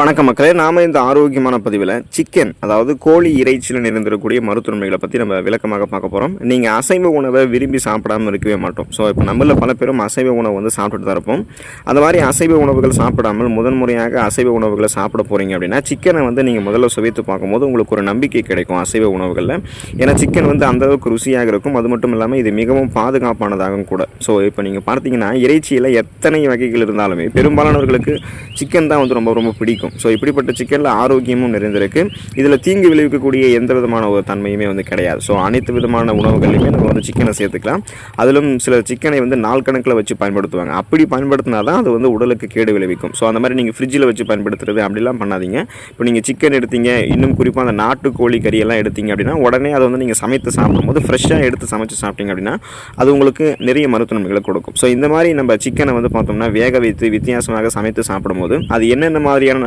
வணக்கம் மக்களே நாம இந்த ஆரோக்கியமான பதிவில் சிக்கன் அதாவது கோழி இறைச்சியில் நிறைந்திருக்கக்கூடிய மருத்துவமைகளை பற்றி நம்ம விளக்கமாக பார்க்க போகிறோம் நீங்கள் அசைவ உணவை விரும்பி சாப்பிடாம இருக்கவே மாட்டோம். ஸோ இப்போ நம்மள பல பேரும் அசைவ உணவு வந்து சாப்பிட்டுட்டு தான் இருப்போம். அந்த மாதிரி அசைவ உணவுகள் சாப்பிடாமல் முதன் முறையாக அசைவ உணவுகளை சாப்பிட போகிறீங்க அப்படின்னா சிக்கனை வந்து நீங்கள் முதல்ல சுவைத்து பார்க்கும்போது உங்களுக்கு ஒரு நம்பிக்கை கிடைக்கும் அசைவ உணவுகளில். ஏன்னா சிக்கன் வந்து அந்தளவுக்கு ருசியாக இருக்கும். அது மட்டும் இல்லாமல் இது மிகவும் பாதுகாப்பானதாகவும் கூட. ஸோ இப்போ நீங்கள் பார்த்தீங்கன்னா இறைச்சியில் எத்தனை வகைகள் இருந்தாலுமே பெரும்பாலானவர்களுக்கு சிக்கன் தான் வந்து ரொம்ப ரொம்ப பிடிக்கும். ஸோ இப்படிப்பட்ட சிக்கனில் ஆரோக்கியமும் நிறைந்திருக்கு. இதில் தீங்கு விளைவிக்கக்கூடிய எந்த விதமான ஒரு தன்மையுமே வந்து கிடையாது. ஸோ அனைத்து விதமான உணவுகள்லையுமே நம்ம வந்து சிக்கனை சேர்த்துக்கலாம். அதிலும் சில சிக்கனை வந்து நாள் கணக்கில் வச்சு பயன்படுத்துவாங்க. அப்படி பயன்படுத்தினா தான் அது வந்து உடலுக்கு கேடு விளைவிக்கும். ஸோ அந்த மாதிரி நீங்கள் ஃப்ரிட்ஜில் வச்சு பயன்படுத்துறது அப்படிலாம் பண்ணாதீங்க. இப்போ நீங்கள் சிக்கன் எடுத்தீங்க இன்னும் குறிப்பாக அந்த நாட்டுக்கோழி கறியெல்லாம் எடுத்தீங்க அப்படின்னா உடனே அதை வந்து நீங்கள் சமைத்து சாப்பிடும்போது ஃப்ரெஷ்ஷாக எடுத்து சமைச்சு சாப்பிட்டீங்க அப்படின்னா அது உங்களுக்கு நிறைய மருத்துவ நன்மைகளை கொடுக்கும். ஸோ இந்த மாதிரி நம்ம சிக்கனை வந்து பார்த்தோம்னா வேக வைத்து வித்தியாசமாக சமைத்து சாப்பிடும்போது அது என்னென்ன மாதிரியான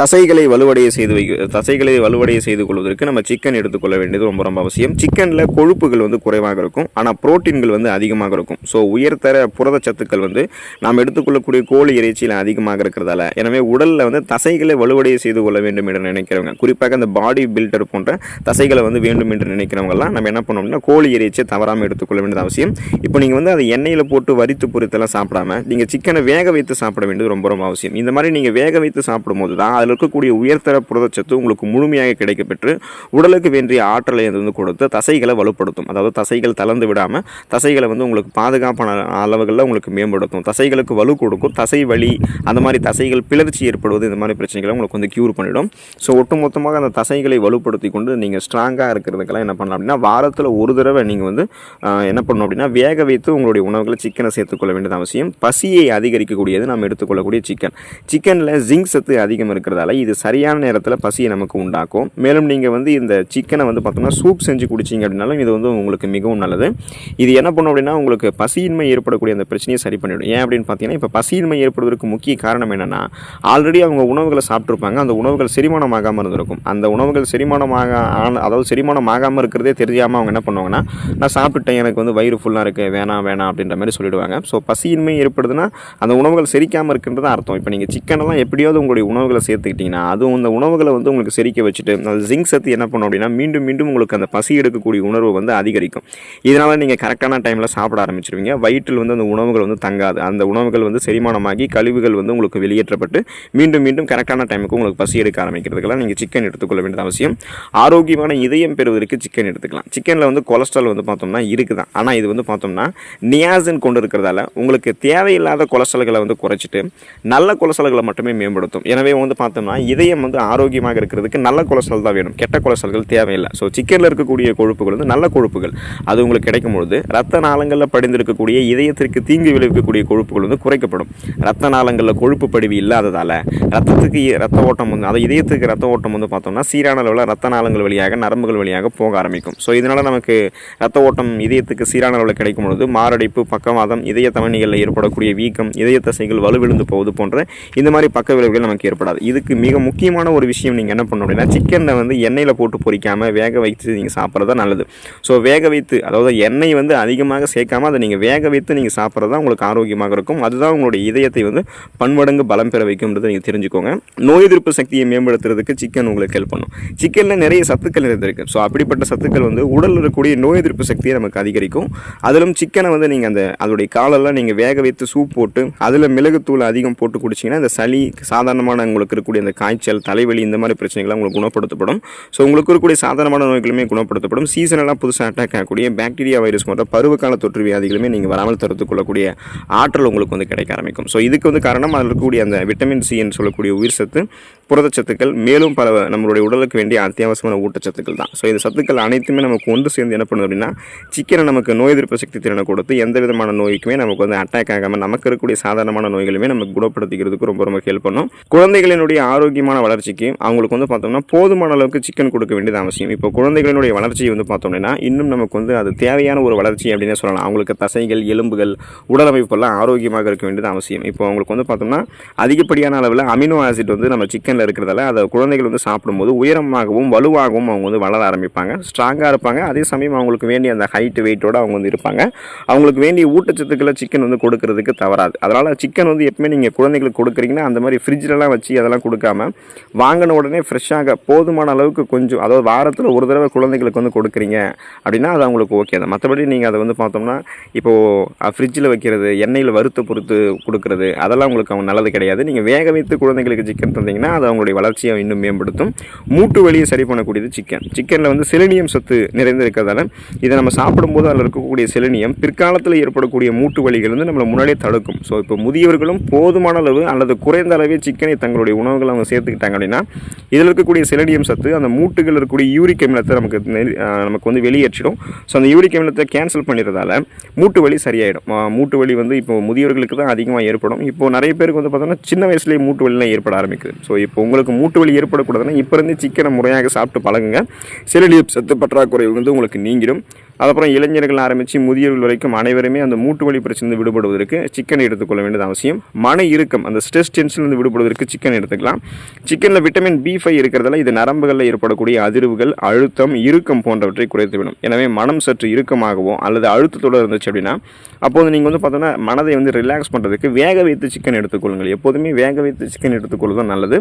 தசைகளை வலுவடைய செய்து வைக்க தசைகளை வலுவடைய செய்து கொள்வதற்கு நம்ம சிக்கன் எடுத்துக்கொள்ள வேண்டியது ரொம்ப ரொம்ப அவசியம். சிக்கனில் கொழுப்புகள் வந்து குறைவாக இருக்கும். ஆனால் புரோட்டீன்கள் வந்து அதிகமாக இருக்கும். ஸோ உயர்தர புரதச்சத்துக்கள் வந்து நாம் எடுத்துக்கொள்ளக்கூடிய கோழி இறைச்சியில் அதிகமாக இருக்கிறதால எனவே உடலில் வந்து தசைகளை வலுவடைய செய்து கொள்ள வேண்டும் என்று நினைக்கிறவங்க குறிப்பாக அந்த பாடி பில்டர் போன்ற தசைகளை வந்து வேண்டும் என்று நினைக்கிறவங்கலாம் நம்ம என்ன பண்ணோம்னா கோழி இறைச்சியை தவறாமல் எடுத்துக்கொள்ள வேண்டியது அவசியம். இப்போ நீங்கள் வந்து அதை எண்ணெயில் போட்டு வரித்து பொரித்தெல்லாம் சாப்பிடாம நீங்கள் சிக்கனை வேக வைத்து சாப்பிட வேண்டியது ரொம்ப ரொம்ப அவசியம். இந்த மாதிரி நீங்கள் வேக வைத்து சாப்பிடும்போது தான் அதில் இருக்கக்கூடிய உயர்தர புரதச்சத்து உங்களுக்கு முழுமையாக கிடைக்கப்பெற்று உடலுக்கு வேண்டிய ஆற்றலை அது வந்து கொடுத்து தசைகளை வலுப்படுத்தும். அதாவது தசைகள் தளர்ந்து விடாமல் தசைகளை வந்து உங்களுக்கு பாதுகாப்பான அளவுகளில் உங்களுக்கு மேம்படுத்தும். தசைகளுக்கு வலு கொடுக்கும். தசை வலி அந்த மாதிரி தசைகள் பிளர்ச்சி ஏற்படுவது இந்த மாதிரி பிரச்சனைகளை உங்களுக்கு வந்து க்யூர் பண்ணிடும். ஸோ ஒட்டுமொத்தமாக அந்த தசைகளை வலுப்படுத்தி கொண்டு நீங்கள் ஸ்ட்ராங்காக இருக்கிறதுக்கெல்லாம் என்ன பண்ணலாம் அப்படின்னா வாரத்தில் ஒரு தடவை நீங்கள் வந்து என்ன பண்ணணும் அப்படின்னா வேக வைத்து உங்களுடைய உணவுகளை சிக்கனை சேர்த்துக்கொள்ள வேண்டியது அவசியம். பசியை அதிகரிக்கக்கூடியது நாம் எடுத்துக்கொள்ளக்கூடிய சிக்கன் சிக்கனில் ஜிங்க் சத்து அதிகம் இருக்கிறதால இது சரியான நேரத்தில் பசியை நமக்கு உண்டாக்கும். மேலும் நீங்கள் வந்து இந்த சிக்கனை வந்து பார்த்தோம்னா சூப் செஞ்சு குடிச்சிங்க அப்படின்னாலும் இது வந்து உங்களுக்கு மிகவும் நல்லது. இது என்ன பண்ணும் அப்படின்னா உங்களுக்கு பசியின்மை ஏற்படக்கூடிய அந்த பிரச்சனையை சரி பண்ணிவிடும் ஏன் அப்படின்னு பார்த்தீங்கன்னா இப்போ பசியின்மை ஏற்படுவதற்கு முக்கிய காரணம் என்னென்னா ஆல்ரெடி அவங்க உணவுகளை சாப்பிட்ருப்பாங்க அந்த உணவுகள் செரிமானமாகாமல் இருந்திருக்கும். அந்த உணவுகள் செரிமானமாக ஆன அதாவது செரிமானம் ஆகாமல் இருக்கிறதே தெரியாமல் அவங்க என்ன பண்ணுவாங்கன்னா நான் சாப்பிட்டுட்டேன் எனக்கு வந்து வயிறு ஃபுல்லாக இருக்குது வேணாம் வேணாம் அப்படின்ற மாதிரி சொல்லிடுவாங்க. ஸோ பசியின்மை ஏற்படுதுன்னா அந்த உணவுகள் செரிக்காமல் இருக்கின்றது அர்த்தம். இப்போ நீங்கள் சிக்கனெல்லாம் எப்படியாவது உங்களுடைய உணவுகளை சேர்த்து எடுத்துக்கிட்டிங்கன்னா அதுவும் இந்த உணவுகளை வந்து உங்களுக்கு செரிக்க வச்சுட்டு அந்த ஜிங்க் சத்து என்ன பண்ணும் அப்படின்னா மீண்டும் மீண்டும் உங்களுக்கு அந்த பசி எடுக்கக்கூடிய உணர்வு வந்து அதிகரிக்கும். இதனால் நீங்கள் கரெக்டான டைமில் சாப்பிட ஆரம்பிச்சிருவீங்க. வயிற்றில் வந்து அந்த உணவுகள் வந்து தங்காது. அந்த உணவுகள் வந்து செரிமானமாகி கழிவுகள் வந்து உங்களுக்கு வெளியேற்றப்பட்டு மீண்டும் மீண்டும் கரெக்டான டைமுக்கு உங்களுக்கு பசி எடுக்க ஆரம்பிக்கிறதுக்கெல்லாம் நீங்கள் சிக்கன் எடுத்துக்கொள்ள வேண்டியது அவசியம். ஆரோக்கியமான இதயம் பெறுவதற்கு சிக்கன் எடுத்துக்கலாம். சிக்கனில் வந்து கொலஸ்ட்ரால் வந்து பார்த்தோம்னா இருக்குது தான் ஆனால் இது வந்து பார்த்தோம்னா நியாசின் கொண்டு இருக்கிறதால உங்களுக்கு தேவையில்லாத கொலஸ்ட்ரால்களை வந்து குறைச்சிட்டு நல்ல கொலஸ்ட்ரால்களை மட்டுமே மேம்படுத்தும். எனவே வந்து பார்த்தோம்னா இதயம் வந்து ஆரோக்கியமாக இருக்கிறதுக்கு நல்ல கொலஸ்ட்ரால் தான் வேணும். கெட்ட கொலஸ்ட்ரால்கள் தேவையில்லை. ஸோ சிக்கனில் இருக்கக்கூடிய கொழுப்புகள் வந்து நல்ல கொழுப்புகள். அது உங்களுக்கு கிடைக்கும் பொழுது ரத்த நாளங்களில் படிந்திருக்கக்கூடிய இதயத்திற்கு தீங்கு விளைவிக்கக்கூடிய கொழுப்புகள் வந்து குறைக்கப்படும். ரத்த நாளங்களில் கொழுப்பு படிவு இல்லாததால் ரத்தத்துக்கு ரத்த ஓட்டம் வந்து அதை இதயத்துக்கு ரத்த ஓட்டம் வந்து பார்த்தோம்னா சீரான அளவில் ரத்த நாளங்கள் வழியாக நரம்புகள் வழியாக போக ஆரம்பிக்கும். ஸோ இதனால் நமக்கு ரத்த ஓட்டம் இதயத்துக்கு சீரான அளவில் கிடைக்கும் பொழுது மாரடைப்பு பக்கவாதம் இதய தவணிகளில் ஏற்படக்கூடிய வீக்கம் இதய தசைகள் வலுவிழுந்து போவது போன்ற இந்த மாதிரி பக்க விளைவுகள் நமக்கு ஏற்படாது. இதுக்கு மிக முக்கியமான ஒரு விஷயம் நீங்கள் என்ன பண்ணணும் அப்படின்னா சிக்கனை வந்து எண்ணெயில் போட்டு பொரிக்காமல் வேக வைத்து நீங்கள் சாப்பிட்றது தான் நல்லது. ஸோ வேக வைத்து அதாவது எண்ணெய் வந்து அதிகமாக சேர்க்காமல் அதை நீங்கள் வேக வைத்து நீங்கள் சாப்பிட்றது தான் உங்களுக்கு ஆரோக்கியமாக இருக்கும். அதுதான் உங்களுடைய இதயத்தை வந்து பன்மடங்கு பலம் பெற வைக்கும்ன்றதை நீங்கள் தெரிஞ்சுக்கோங்க. நோய் எதிர்ப்பு சக்தியை மேம்படுத்துறதுக்கு சிக்கன் உங்களுக்கு ஹெல்ப் பண்ணும். சிக்கனில் நிறைய சத்துக்கள் இருந்திருக்கு ஸோ அப்படிப்பட்ட சத்துக்கள் வந்து உடலில் இருக்கக்கூடிய நோய் எதிர்ப்பு சக்தியை நமக்கு அதிகரிக்கும். அதிலும் சிக்கனை வந்து நீங்கள் அந்த அதோடைய காலெல்லாம் நீங்கள் வேக வைத்து சூப் போட்டு அதில் மிளகுத்தூள் அதிகம் போட்டு குடிச்சிங்கன்னா இந்த சளி சாதாரணமான உங்களுக்கு இருக்கக்கூடிய அந்த காய்ச்சல் தலைவலி இந்த மாதிரி பிரச்சனைகள்லாம் உங்களுக்கு குணப்படுத்தப்படும். ஸோ உங்களுக்கு இருக்கக்கூடிய சாதாரணமான நோய்களுமே குணப்படுத்தப்படும். சீசனெல்லாம் புதுசாக அட்டாக் ஆகக்கூடிய பாக்டீரியா வைரஸ் போன்ற பருவகால தொற்று வியாதிகளுமே நீங்கள் வராமல் தடுத்துக் கொள்ளக்கூடிய ஆற்றல் உங்களுக்கு வந்து கிடைக்க ஆரம்பிக்கும். ஸோ இதுக்கு வந்து காரணம் அதில் இருக்கக்கூடிய அந்த விட்டமின் சி என்று சொல்லக்கூடிய உயிர் சத்து புரதச்சத்துக்கள் மேலும் பல நம்மளுடைய உடலுக்கு வேண்டிய அத்தியாவசியமான ஊட்டச்சத்துக்கள் தான். ஸோ இந்த சத்துக்கள் அனைத்துமே நமக்கு ஒன்று சேர்ந்து என்ன பண்ணுது அப்படின்னா சிக்கனை நமக்கு நோய் எதிர்ப்பு சக்தி திறனை கொடுத்து எந்த விதமான நோய்க்குமே நமக்கு வந்து அட்டாக் ஆகாமல் நமக்கு இருக்கக்கூடிய சாதாரணமான நோய்களுமே நமக்கு குணப்படுத்திக்கிறதுக்கு ரொம்ப ரொம்ப ஹெல்ப் பண்ணும். குழந்தைகளினுடைய ஆரோக்கியமான வளர்ச்சிக்கு அவங்களுக்கு வந்து பார்த்தோம்னா போதுமான அளவுக்கு சிக்கன் கொடுக்க வேண்டியது அவசியம். இப்போ குழந்தைகளினுடைய வளர்ச்சியை வந்து பார்த்தோம்னா இன்னும் நமக்கு வந்து அது தேவையான ஒரு வளர்ச்சி அப்படின்னே சொல்லலாம். அவங்களுக்கு தசைகள் எலும்புகள் உடலமைப்பெல்லாம் ஆரோக்கியமாக இருக்க வேண்டியது அவசியம். இப்போ அவங்களுக்கு வந்து பார்த்தோம்னா அதிகப்படியான அளவில் அமினோ ஆசிட் வந்து நம்ம சிக்கனில் இருக்கிறதால அதை குழந்தைகள் வந்து சாப்பிடும்போது உயரமாகவும் வலுவாகவும் அவங்க வந்து வளர ஆரம்பிப்பாங்க. ஸ்ட்ராங்காக இருப்பாங்க. அதே சமயம் அவங்களுக்கு வேண்டிய அந்த ஹைட் வெயிட்டோடு அவங்க வந்து இருப்பாங்க. அவங்களுக்கு வேண்டிய ஊட்டச்சத்துக்களை சிக்கன் வந்து கொடுக்கறதுக்கு தவறாது. அதனால் சிக்கன் வந்து எப்பவுமே நீங்கள் குழந்தைகளுக்கு கொடுக்குறீங்கன்னா அந்த மாதிரி ஃப்ரிட்ஜிலலாம் வச்சு அதெல்லாம் கொடுக்காம வாங்கின உடனே ஃப்ரெஷ்ஷாக போதுமான அளவுக்கு கொஞ்சம் அதாவது வாரத்தில் ஒரு தடவை குழந்தைகளுக்கு வந்து கொடுக்குறீங்க அப்படின்னா அது அவங்களுக்கு ஓகே தான். மற்றபடி நீங்கள் அதை வந்து பார்த்தோம்னா இப்போது ஃப்ரிட்ஜில் வைக்கிறது எண்ணெயில் வறுத்து பொறுத்து கொடுக்குறது அதெல்லாம் உங்களுக்கு அவங்க நல்லது கிடையாது. நீங்கள் வேக வைத்து குழந்தைங்களுக்கு சிக்கன் தந்தீங்கன்னா அது அவங்களுடைய வளர்ச்சியை இன்னும் மேம்படுத்தும். மூட்டு வலியை சரி பண்ணக்கூடியது சிக்கன் சிக்கனில் வந்து செலினியம் சத்து நிறைந்திருக்கிறதால இதை நம்ம சாப்பிடும்போது அதில் இருக்கக்கூடிய செலினியம் பிற்காலத்தில் ஏற்படக்கூடிய மூட்டு வலிகள் வந்து நம்மளை முன்னாடியே தடுக்கும். ஸோ இப்போ முதியவர்களும் போதுமான அளவு அல்லது குறைந்த அளவே சிக்கனை தங்களுடைய உணவு உணவுகளை அவங்க சேர்த்துக்கிட்டாங்க அப்படின்னா இதில் இருக்கக்கூடிய செலடியம் சத்து அந்த மூட்டுகள் இருக்கக்கூடிய யூரிக் அமிலத்தை நமக்கு நமக்கு வந்து வெளியேற்றிடும். ஸோ அந்த யூரிக் அமிலத்தை கேன்சல் பண்ணிடுறதால மூட்டு வலி சரியாயிடும். மூட்டு வலி வந்து இப்போ முதியவர்களுக்கு தான் அதிகமாக ஏற்படும். இப்போ நிறைய பேருக்கு வந்து பார்த்தோம்னா சின்ன வயசுலேயே மூட்டு வலிலாம் ஏற்பட ஆரம்பிக்குது. ஸோ இப்போ உங்களுக்கு மூட்டு வலி ஏற்படக்கூடாதுன்னா இப்போ இருந்து சிக்கனை முறையாக சாப்பிட்டு பழகுங்க. செலடியம் சத்து பற்றாக்குறை வந்து உங்களுக்கு நீங்கிடும். அதுக்கப்புறம் இளைஞர்கள் ஆரம்பித்து முதியவர்கள் வரைக்கும் அனைவருமே அந்த மூட்டு வலி பிரச்சனை விடுபடுவதற்கு சிக்கனை எடுத்துக்கொள்ள வேண்டியது அவசியம். மன இறுக்கம் அந்த ஸ்ட்ரெஸ் டென்ஷன்லேருந்து விடுபடுவதற்கு சிக்கன் எடுத்துக்கலாம். சிக்கனில் விட்டமின் பி ஃபைவ் இருக்கிறதால இது நரம்புகளில் ஏற்படக்கூடிய அதிர்வுகள் அழுத்தம் இறுக்கம் போன்றவற்றை குறைத்துவிடும் எனவே மனம் சற்று இறுக்கமாகவோ அல்லது அழுத்தத்தோடு இருந்துச்சு அப்படின்னா அப்போது நீங்கள் வந்து பார்த்தோன்னா மனதை வந்து ரிலாக்ஸ் பண்ணுறதுக்கு வேக வைத்து சிக்கன் எடுத்துக்கொள்ளுங்கள். எப்போதுமே வேக வைத்து சிக்கன் எடுத்துக்கொள்வது நல்லது.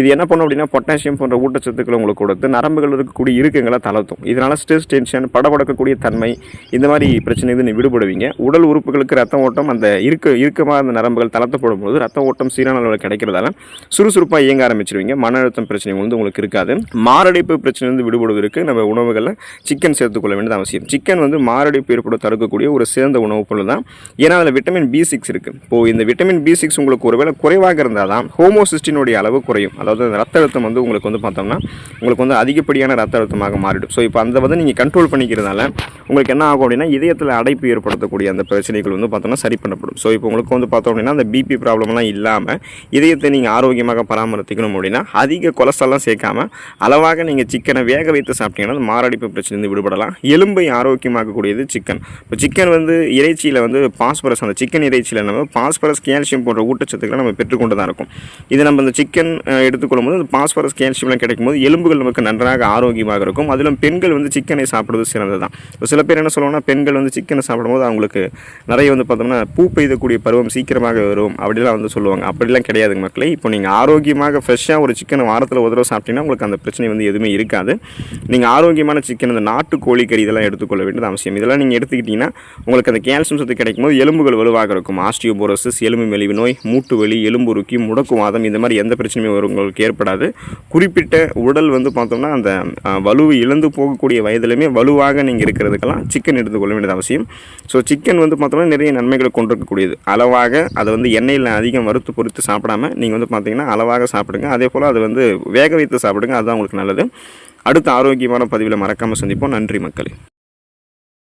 இது என்ன பண்ணும் அப்படின்னா பொட்டாசியம் போன்ற ஊட்டச்சத்துக்களை உங்களுக்கு கொடுத்து நரம்புகள் இருக்கக்கூடிய இறுக்கங்களை தளர்த்தும். இதனால் ஸ்ட்ரெஸ் டென்ஷன் படபடக்கக்கூடிய தன்மை இந்த மாதிரி பிரச்சனை வந்து விடுபடுவீங்க. உடல் உறுப்புகளுக்கு ரத்த ஓட்டம் அந்த இருக்க இறுக்கமாக அந்த நரம்புகள் தளர்த்தப்படும் போது ரத்த ஓட்டம் சீரான அளவில் கிடைக்கிறதால சுறுசுறுப்பாக இயங்க ஆரம்பிச்சிருவீங்க. மன அழுத்தம் பிரச்சனை வந்து உங்களுக்கு இருக்காது. மாரடைப்பு பிரச்சனை வந்து விடுபடுவதற்கு நம்ம உணவுகளில் சிக்கன் சேர்த்துக்கொள்ள வேண்டியது அவசியம். சிக்கன் வந்து மாரடைப்பு ஏற்பட தடுக்கக்கூடிய ஒரு சிறந்த உணவுப் பொருள் தான். ஏன்னா அதில் விட்டமின் பி சிக்ஸ் இருக்குது இப்போது இந்த விட்டமின் பி சிக்ஸ் உங்களுக்கு ஒருவேளை குறைவாக இருந்தால் தான் ஹோமோசிஸ்டினுடைய அளவு குறையும். அதாவது அந்த ரத்த அழுத்தம் வந்து உங்களுக்கு வந்து பார்த்தோம்னா உங்களுக்கு வந்து அதிகப்படியான ரத்த அழுத்தமாக மாறிடும். ஸோ இப்போ அந்த வந்து நீங்கள் கண்ட்ரோல் பண்ணிக்கிறதால உங்களுக்கு என்ன ஆகும் அப்படின்னா இதயத்தில் அடைப்பு ஏற்படுத்தக்கூடிய அந்த பிரச்சனைகள் வந்து பார்த்தோம்னா சரி பண்ணப்படும். ஸோ இப்போ உங்களுக்கு வந்து பார்த்தோம் அப்படின்னா அந்த பிபி ப்ராப்ளம்லாம் இல்லாமல் இதயத்தை நீங்கள் ஆரோக்கியமாக பராமரிக்கணும் அப்படின்னா அதிக கொலஸ்ட்ரால்லாம் சேர்க்காம அளவாக நீங்கள் சிக்கனை வேக வைத்து சாப்பிட்டீங்கன்னா அந்த மாரடைப்பு பிரச்சனையிலிருந்து விடுபடலாம். எலும்பை ஆரோக்கியமாக்கக்கூடியது சிக்கன் இப்போ சிக்கன் வந்து இறைச்சியில் வந்து பாஸ்பரஸ் அந்த சிக்கன் இறைச்சியில் நம்ம பாஸ்பரஸ் கேல்சியம் போன்ற ஊட்டச்சத்துக்களை நம்ம பெற்றுக்கொண்டு தான் இருக்கும். இது நம்ம இந்த சிக்கன் எடுத்துக்கொள்ளும் போது அந்த பாஸ்பரஸ் கேல்சியம்லாம் கிடைக்கும் போது எலும்புகள் நமக்கு நன்றாக ஆரோக்கியமாக இருக்கும். அதிலும் பெண்கள் வந்து சிக்கனை சாப்பிடுவது சிறந்தது தான் இப்போ சில பேர் என்ன சொல்லுவாங்கன்னா பெண்கள் வந்து சிக்கனை சாப்பிடும்போது அவங்களுக்கு நிறைய வந்து பார்த்தோம்னா பூ பெய்தக்கூடிய பருவம் சீக்கிரமாக வரும் அப்படிலாம் வந்து சொல்லுவாங்க. அப்படிலாம் கிடையாதுங்க மக்களே. இப்போ நீங்கள் ஆரோக்கியமாக ஃப்ரெஷ்ஷாக ஒரு சிக்கனை வாரத்தில் ஒரு தடவை சாப்பிட்டீங்கன்னா உங்களுக்கு அந்த பிரச்சனை வந்து எதுவுமே இருக்காது. நீங்கள் ஆரோக்கியமான சிக்கன் இந்த நாட்டு கோழிக்கறி இதெல்லாம் எடுத்துக்கொள்ள வேண்டியது அவசியம். இதெல்லாம் நீங்கள் எடுத்துக்கிட்டிங்கன்னா உங்களுக்கு அந்த கேல்சியம் சத்து கிடைக்கும் போது எலும்புகள் வலுவாக இருக்கும். ஆஸ்டியோபோரோசிஸ் எலும்பு மெலிவு நோய் மூட்டு வலி எலும்புருக்கி முடக்குவாதம் இந்த மாதிரி எந்த பிரச்சனையும் வரும் உங்களுக்கு ஏற்படாது. குறிப்பிட்ட உடல் வந்து பார்த்தோம்னா அந்த வலுவை இழந்து போகக்கூடிய வயதிலுமே வலுவாக நீங்கள் இருக்கிற இருக்கிறதுக்கெல்லாம் சிக்கன் எடுத்துக்கொள்ள வேண்டியது அவசியம். ஸோ சிக்கன் வந்து பார்த்தோம்னா நிறைய நன்மைகளை கொண்டிருக்கக்கூடியது. அளவாக அதை வந்து எண்ணெயில் அதிகம் வறுத்து பொறுத்து சாப்பிடாம நீங்கள் வந்து பார்த்தீங்கன்னா அளவாக சாப்பிடுங்க. அதே போல் அதை வந்து வேக வைத்து சாப்பிடுங்க. அதுதான் உங்களுக்கு நல்லது. அடுத்த ஆரோக்கியமான பதிவில் மறக்காமல் சந்திப்போம். நன்றி மக்களே.